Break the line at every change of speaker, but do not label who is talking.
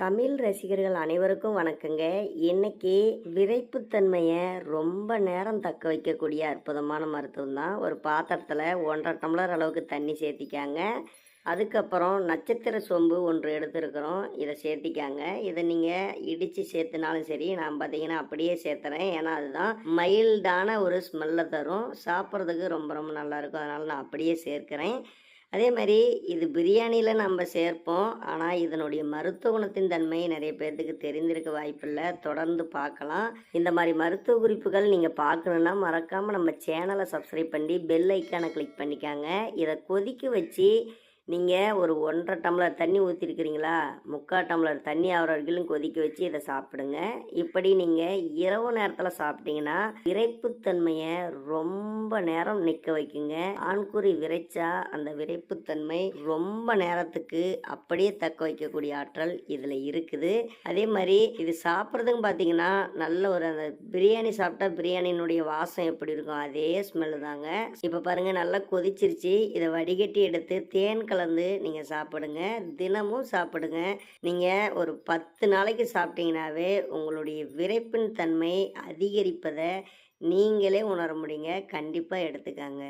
தமிழ் ரசிகர்கள் அனைவருக்கும் வணக்கங்க. இன்னைக்கு விரைப்புத்தன்மையை ரொம்ப நேரம் தக்க வைக்கக்கூடிய அற்புதமான மருத்துவம் தான். ஒரு பாத்திரத்தில் ஒன்றரை டம்ளர் அளவுக்கு தண்ணி சேர்த்திக்காங்க. அதுக்கப்புறம் நட்சத்திர சோம்பு ஒன்று எடுத்துருக்குறோம். இதை சேர்த்திக்காங்க. இதை நீங்கள் இடித்து சேர்த்துனாலும் சரி நான் பார்த்தீங்கன்னா அப்படியே சேர்த்துறேன். ஏன்னா அதுதான் மைல்டான ஒரு ஸ்மெல்லை தரும். சாப்பிட்றதுக்கு ரொம்ப ரொம்ப நல்லாயிருக்கும் அதனால் நான் அப்படியே சேர்க்குறேன். அதே மாதிரி இது பிரியாணியில் நம்ம சேர்ப்போம். ஆனால் இதனுடைய மருத்துவ குணத்தின் தன்மை நிறைய பேர்த்துக்கு தெரிந்திருக்க வாய்ப்பில்லை. தொடர்ந்து பார்க்கலாம். இந்த மாதிரி மருத்துவ குறிப்புகள் நீங்கள் பார்க்கணுன்னா மறக்காமல் நம்ம சேனலை சப்ஸ்கிரைப் பண்ணி பெல் ஐக்கானை கிளிக் பண்ணிக்காங்க. இதை கொதிக்க வச்சு நீங்கள் ஒரு ஒன்றரை டம்ளர் தண்ணி ஊற்றிருக்கிறீங்களா முக்கால் டம்ளர் தண்ணி ஆகிற வரைக்கும் கொதிக்க வச்சு இதை சாப்பிடுங்க. இப்படி நீங்கள் இரவு நேரத்தில் சாப்பிட்டீங்கன்னா விரைப்புத்தன்மையை ரொம்ப நேரம் நிற்க வைக்குங்க. ஆண்குறி விரைச்சா அந்த விரைப்புத்தன்மை ரொம்ப நேரத்துக்கு அப்படியே தக்க வைக்கக்கூடிய ஆற்றல் இதில் இருக்குது. அதே மாதிரி இது சாப்பிட்றதுக்கு பார்த்தீங்கன்னா நல்ல ஒரு அந்த பிரியாணி சாப்பிட்டா பிரியாணியினுடைய வாசம் எப்படி இருக்கும்? அதே ஸ்மெல்லு தாங்க. இப்போ பாருங்கள் நல்லா கொதிச்சிருச்சு. இதை வடிகட்டி எடுத்து தேன் கலந்து நீங்கள் சாப்பிடுங்க. தினமும் சாப்பிடுங்க. நீங்கள் ஒரு பத்து நாளைக்கு சாப்பிட்டீங்கனாவே உங்களுடைய விரைப்பின் தன்மை அதிகரிப்பதை நீங்களே உணர முடியுங்க. கண்டிப்பாக எடுத்துக்காங்க.